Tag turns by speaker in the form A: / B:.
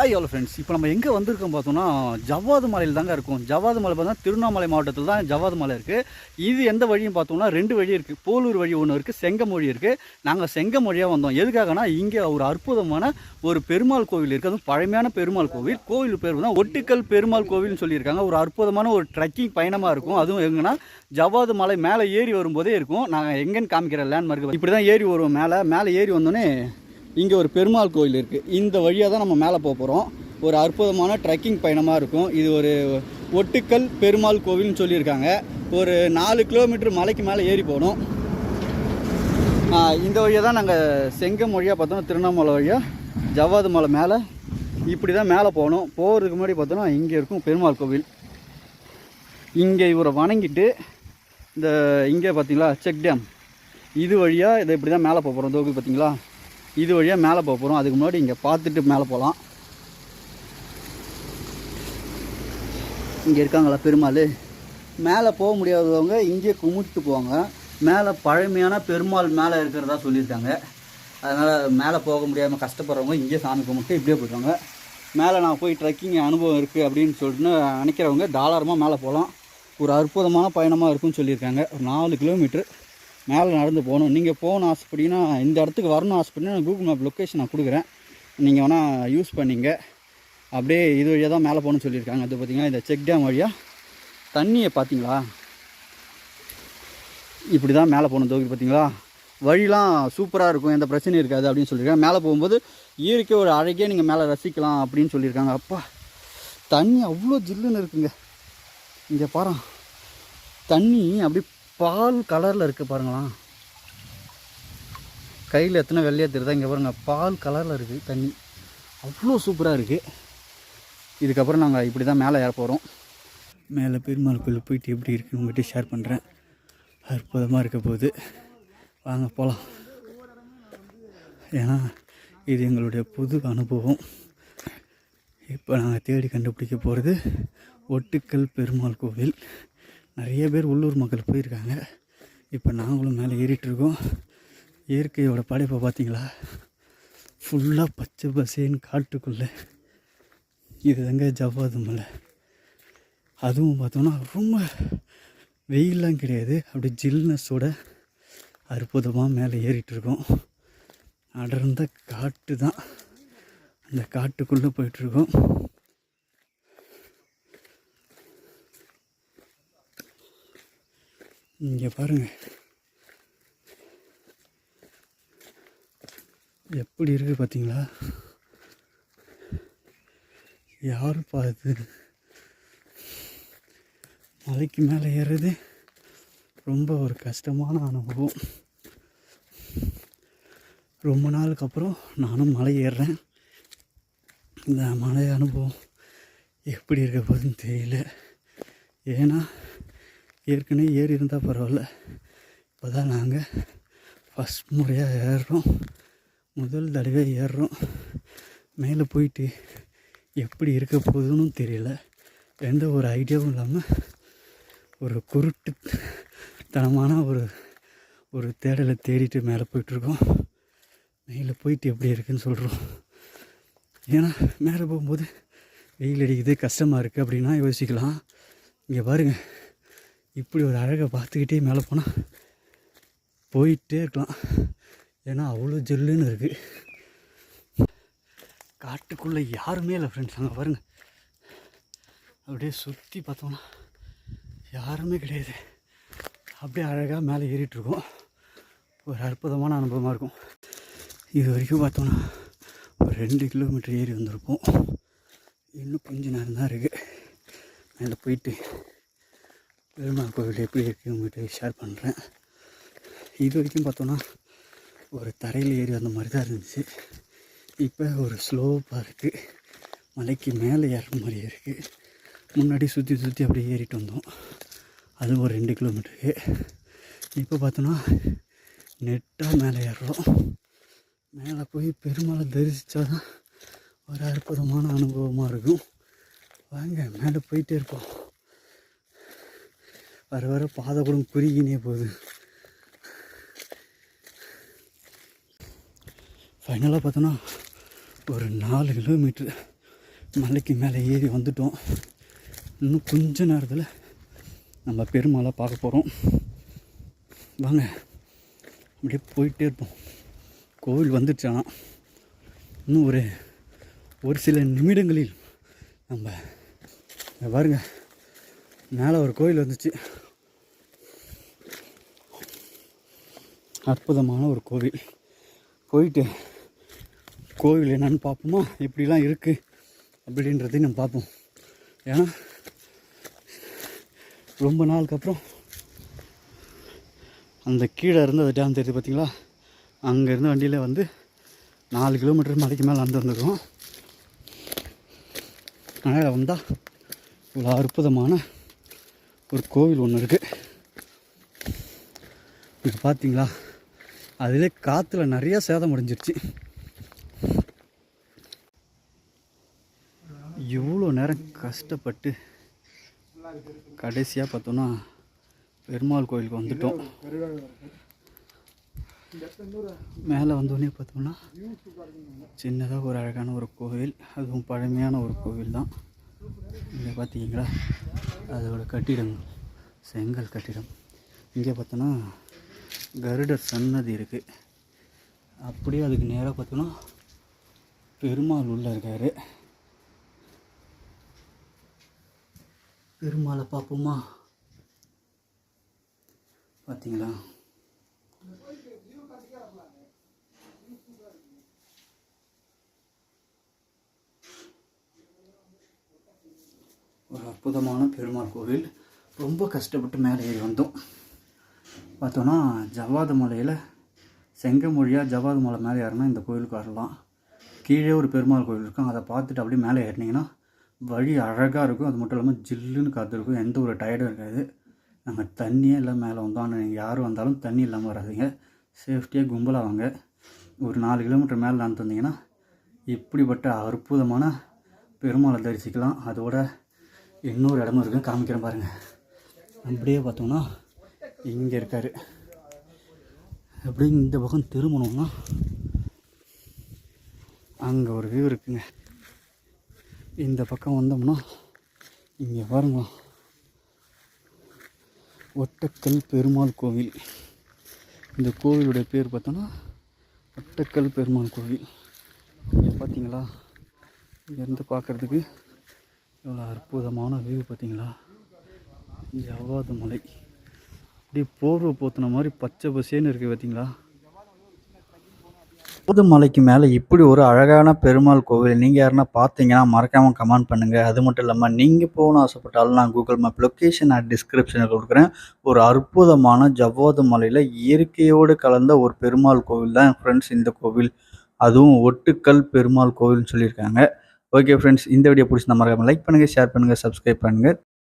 A: Hi hello friends இப்போ நம்ம எங்கே வந்திருக்கோம் பார்த்தோம்னா ஜவ்வாது மலையில் தாங்க இருக்கும். ஜவ்வாது மலை பார்த்தா திருவண்ணாமலை மாவட்டத்தில் தான் ஜவ்வாது மலை இருக்குது இது எந்த வழியும் பார்த்தோம்னா ரெண்டு வழி இருக்குது போலூர் வழி ஒன்று இருக்குது செங்கம் வழி இருக்குது நாங்கள் செங்கம் வழியாக வந்தோம். எதுக்காகனா இங்கே ஒரு அற்புதமான ஒரு பெருமாள் கோவில் இருக்குது அதுவும் பழமையான பெருமாள் கோவில். கோவில் பேர் தான் ஒட்டுக்கல் பெருமாள் கோவில்னு சொல்லியிருக்காங்க. ஒரு அற்புதமான ஒரு ட்ரெக்கிங் பயணமாக இருக்கும். அதுவும் எங்கன்னா ஜவ்வாது மலை மேலே ஏறி வரும்போதே இருக்கும். நாங்கள் எங்கேன்னு காமிக்கிற லேண்ட்மார்க் இப்படி தான் ஏறி வருவோம் மேலே. மேலே ஏறி வந்தோடனே இங்கே ஒரு பெருமாள் கோயில் இருக்குது இந்த வழியாக தான் நம்ம மேலே போக போகிறோம் ஒரு அற்புதமான ட்ரெக்கிங் பயணமாக இருக்கும். இது ஒரு ஒட்டுக்கல் பெருமாள் கோவில்னு சொல்லியிருக்காங்க. ஒரு நாலு கிலோமீட்டர் மலைக்கு மேலே ஏறி போகணும். இந்த வழியாக தான் நாங்கள் செங்கம் வழியாக பார்த்தோம்னா திருவண்ணாமலை வழியாக ஜவ்வாது மலை மேலே இப்படி தான் மேலே போகணும். போகிறதுக்கு முன்னாடி பார்த்தோன்னா இங்கே இருக்கும் பெருமாள் கோவில். இங்கே இவரை வணங்கிட்டு இந்த இங்கே பார்த்தீங்களா செக் டேம் இது வழியாக இதை இப்படி தான் மேலே போகிறோம் தோகு பார்த்தீங்களா இது வழியாக மேலே போக போகிறோம் அதுக்கு முன்னாடி இங்கே பார்த்துட்டு மேலே போகலாம் இங்கே இருக்காங்களா பெருமாள்? மேலே போக முடியாதவங்க இங்கே கும்பிட்டு போவாங்க மேலே பழமையான பெருமாள் மேலே இருக்கிறதா சொல்லியிருக்காங்க. அதனால் மேலே போக முடியாமல் கஷ்டப்படுறவங்க இங்கே சாமி கும்பிட்டு இப்படியே போயிடுவாங்க மேலே நான் போய் ட்ரெக்கிங் அனுபவம் இருக்குது அப்படின்னு சொல்லிட்டு நினைக்கிறவங்க தாராளமாக மேலே போகலாம் ஒரு அற்புதமான பயணமாக இருக்குன்னு சொல்லியிருக்காங்க. ஒரு நாலு கிலோமீட்டர் மேலே நடந்து போகணும். நீங்கள் போகணும் ஆசைப்பட்டீங்கன்னா இந்த இடத்துக்கு வரணும் ஆசைப்பட்டீங்கன்னா நான் கூகுள் மேப் லொக்கேஷன் நான் கொடுக்குறேன். நீங்கள் வேணால் யூஸ் பண்ணிங்க. அப்படியே இது வழியாக தான் மேலே போகணும்னு சொல்லியிருக்காங்க. அது பார்த்தீங்கன்னா இந்த செக் டேம் வழியாக தண்ணியை பார்த்தீங்களா? இப்படி தான் மேலே போகணும் தோக்கி பார்த்தீங்களா? வழிலாம் சூப்பராக இருக்கும். எந்த பிரச்சனையும் இருக்காது அப்படின்னு சொல்லியிருக்காங்க. மேலே போகும்போது இயற்கை ஒரு அழகே நீங்கள் மேலே ரசிக்கலாம் அப்படின்னு சொல்லியிருக்காங்க. அப்பா தண்ணி அவ்வளோ ஜில்லுன்னு இருக்குங்க. இங்கே பாரு தண்ணி அப்படி பால் கலரில் இருக்குது பாருங்களேன். கையில் எத்தனை வெள்ளையாக தெரியுதா? இங்கே பாருங்கள் பால் கலரில் இருக்குது தண்ணி. அவ்வளோ சூப்பராக இருக்குது இதுக்கப்புறம் நாங்கள் இப்படி தான் மேலே ஏற போகிறோம் மேலே பெருமாள் கோயில் போயிட்டு எப்படி இருக்குன்னு உங்கள்கிட்ட ஷேர் பண்ணுறேன் அற்புதமாக இருக்க போகுது. வாங்க போகலாம் ஏன்னா இது எங்களுடைய புது அனுபவம். இப்போ நாங்கள் தேடி கண்டுபிடிக்க போகிறது ஒட்டுக்கல் பெருமாள் கோவில். நிறைய பேர் உள்ளூர் மக்கள் போயிருக்காங்க. இப்போ நாங்களும் மேலே ஏறிட்டுருக்கோம். இயற்கையோட படைப்பை பார்த்தீங்களா ஃபுல்லாக பச்சை பசேன்னு காட்டுக்குள்ளே இது தாங்க ஜவ்வாது மலை. அதுவும் பார்த்தோன்னா ரொம்ப வெயிலெலாம் கிடையாது. அப்படி ஜில்னஸோட அற்புதமாக மேலே ஏறிட்டுருக்கோம். அடர்ந்த காட்டு தான் அந்த காட்டுக்குள்ளே போயிட்டுருக்கோம். இங்கே பாருங்கள் எப்படி இருக்குது பார்த்தீங்களா யார் பார்த்து மலைக்கு மேலே ஏறுறது ரொம்ப ஒரு கஷ்டமான அனுபவம். ரொம்ப நாளுக்கு அப்புறம் நானும் மலை ஏறுறேன். இந்த மலை அனுபவம் எப்படி இருக்க போகுதுன்னு தெரியல. ஏன்னா ஏற்கனவே ஏறி இருந்தால் பரவாயில்ல. இப்போ தான் நாங்கள் ஃபஸ்ட் முறையாக ஏறுறோம். முதல் தடவை ஏறுறோம். மேலே போயிட்டு எப்படி இருக்க போகுதுன்னு தெரியல. எந்த ஒரு ஐடியாவும் இல்லாமல் ஒரு குருட்டு தனமான ஒரு ஒரு தேடலை தேடிட்டு மேலே போயிட்டுருக்கோம். மேலே போயிட்டு எப்படி இருக்குன்னு சொல்கிறோம் ஏன்னா மேலே போகும்போது வெயில் அடிக்குது கஷ்டமாக இருக்குது அப்படின்னா யோசிக்கலாம். இங்கே பாருங்கள் இப்படி ஒரு அழகை பார்த்துக்கிட்டே மேலே போனால் போயிட்டே இருக்கலாம். ஏன்னா அவ்வளோ ஜெல்லுன்னு இருக்குது காட்டுக்குள்ளே யாருமே இல்லை ஃப்ரெண்ட்ஸ் அங்கே பாருங்கள் அப்படியே சுற்றி பார்த்தோம்னா யாருமே கிடையாது. அப்படியே அழகாக மேலே ஏறிட்டுருக்கோம் ஒரு அற்புதமான அனுபவமாக இருக்கும். இது வரைக்கும் பார்த்தோம்னா ஒரு ரெண்டு கிலோமீட்டர் ஏறி வந்திருப்போம். இன்னும் கொஞ்சம் நேரம் தான் இருக்குது மேலே போயிட்டு பெருமாள் கோவில் எப்படி இருக்குது உங்கள்கிட்ட ஷேர் பண்ணுறேன் இது வரைக்கும் பார்த்தோன்னா ஒரு தரையில் ஏறி வந்த மாதிரி தான் இருந்துச்சு. இப்போ ஒரு ஸ்லோப்பாக இருக்குது மலைக்கு மேலே ஏறுற மாதிரி இருக்குது முன்னாடி சுற்றி சுற்றி அப்படியே ஏறிட்டு வந்தோம். அது ஒரு ரெண்டு கிலோமீட்டருக்கு இப்போ பார்த்தோன்னா நெட்டாக மேலே ஏறுறோம். மேலே போய் பெருமாளை தரிசித்தா தான் ஒரு அற்புதமான அனுபவமாக இருக்கும். வாங்க மேலே போயிட்டே இருப்போம். வர வர பாதை கூட குறுகினே போகுது. ஃபைனலாக பார்த்தோன்னா ஒரு நாலு கிலோமீட்ரு மலைக்கு மேலே ஏறி வந்துட்டோம். இன்னும் கொஞ்ச நேரத்தில் நம்ம பெருமாளை பார்க்க போகிறோம் வாங்க அப்படியே போயிட்டே இருப்போம். கோவில் வந்துடுச்சானா இன்னும் ஒரு ஒரு சில நிமிடங்களில் நம்ம பாருங்கள் பாருங்க. மேலே ஒரு கோயில் வந்துச்சு. அற்புதமான ஒரு கோவில். போயிட்டு கோவில் என்னன்னு பார்ப்போமா? எப்படிலாம் இருக்குது அப்படின்றதையும் நம்ம பார்ப்போம். ஏன்னா ரொம்ப நாளுக்கு அப்புறம் அந்த கீழே இருந்து அந்த டேம் தெரியுது பார்த்தீங்களா? அங்கே இருந்த வண்டியில் வந்து நாலு கிலோமீட்டர் மலைக்கு மேலே வந்து வந்துருக்கோம். மேலே வந்தால் இவ்வளோ அற்புதமான ஒரு கோவில் ஒன்று இருக்குது இது பார்த்தீங்களா அதிலே காற்றுல நிறையா சேதம் அடைஞ்சிருச்சு. இவ்வளோ நேரம் கஷ்டப்பட்டு கடைசியாக பார்த்தோன்னா பெருமாள் கோயிலுக்கு வந்துட்டோம். மேலே வந்தோடனே பார்த்தோம்னா சின்னதாக ஒரு அழகான ஒரு கோவில் அதுவும் பழமையான ஒரு கோவில் தான் இங்கே பார்த்தீங்களா அதோட கட்டிடம் செங்கல் கட்டிடம். இங்கே பார்த்தோன்னா கருடர் சன்னதி இருக்குது அப்படியே அதுக்கு நேராக பார்த்தோன்னா பெருமாள் உள்ளே இருக்கார். பெருமாளை பார்ப்போமா? பார்த்தீங்களா ஒரு அற்புதமான பெருமாள் கோவில். ரொம்ப கஷ்டப்பட்டு மேலே ஏறி வந்தோம். பார்த்தோன்னா ஜவ்வாது மலையில் செங்கமொழியாக ஜவ்வாது மலை மேலே ஏறினா இந்த கோயிலுக்கு வரலாம். கீழே ஒரு பெருமாள் கோவில் இருக்கும். அதை பார்த்துட்டு அப்படியே மேலே ஏறினீங்கன்னா வழி அழகாக இருக்கும். அது மட்டும் இல்லாமல் ஜில்லுன்னு காற்று இருக்கும் எந்த ஒரு டயர்டும் இருக்காது. நாங்கள் தண்ணியே இல்லை மேலே வந்தோம் ஆனால் நீங்கள் யார் வந்தாலும் தண்ணி இல்லாமல் வராதிங்க. சேஃப்டியாக கும்பலாக வாங்க ஒரு நாலு கிலோமீட்டர் மேலே நடந்து வந்தீங்கன்னா இப்படிப்பட்ட அற்புதமான பெருமாளை தரிசிக்கலாம். அதோட இன்னொரு இடமும் இருக்குது காமிக்கிறேன் பாருங்கள் அப்படியே பார்த்தோம்னா இங்கே இருக்கார். அப்படியே இந்த பக்கம் திரும்பணும்னா அங்கே ஒரு வியூ இருக்குங்க. இந்த பக்கம் வந்தோம்னா இங்கே பாருங்க. ஒட்டக்கல் பெருமாள் கோவில். இந்த கோவிலுடைய பேர் பார்த்தோன்னா ஒட்டக்கல் பெருமாள் கோவில். இங்கே பார்த்தீங்களா? இங்கேருந்து பார்க்குறதுக்கு இவ்வளோ அற்புதமான வியூ பார்த்தீங்களா? ஜவ்வாது மலை. அப்படியே போர்வை போத்துன மாதிரி பச்சை பசேன்னு இருக்குது பார்த்தீங்களா? ஜவ்வாது மலைக்கு மேலே இப்படி ஒரு அழகான பெருமாள் கோவில் நீங்கள் யாருன்னா பார்த்தீங்கன்னா மறக்காமல் கமெண்ட் பண்ணுங்கள் அது மட்டும் இல்லாமல் நீங்கள் போகணும்னு ஆசைப்பட்டாலும் நான் கூகுள் மேப் லொக்கேஷன் நான் டிஸ்கிரிப்ஷனில் கொடுக்குறேன். ஒரு அற்புதமான ஜவ்வாது மலையில் இயற்கையோடு கலந்த ஒரு பெருமாள் கோவில் தான் ஃப்ரெண்ட்ஸ் இந்த கோவில். அதுவும் ஒட்டுக்கல் பெருமாள் கோவில்னு சொல்லியிருக்காங்க. ஓகே ஃப்ரெண்ட்ஸ் இந்த வீடியோ பிடிச்சி நம்ம லைக் பண்ணுங்கள் ஷேர் பண்ணுங்கள் சப்ஸ்கிரைப் பண்ணுங்கள்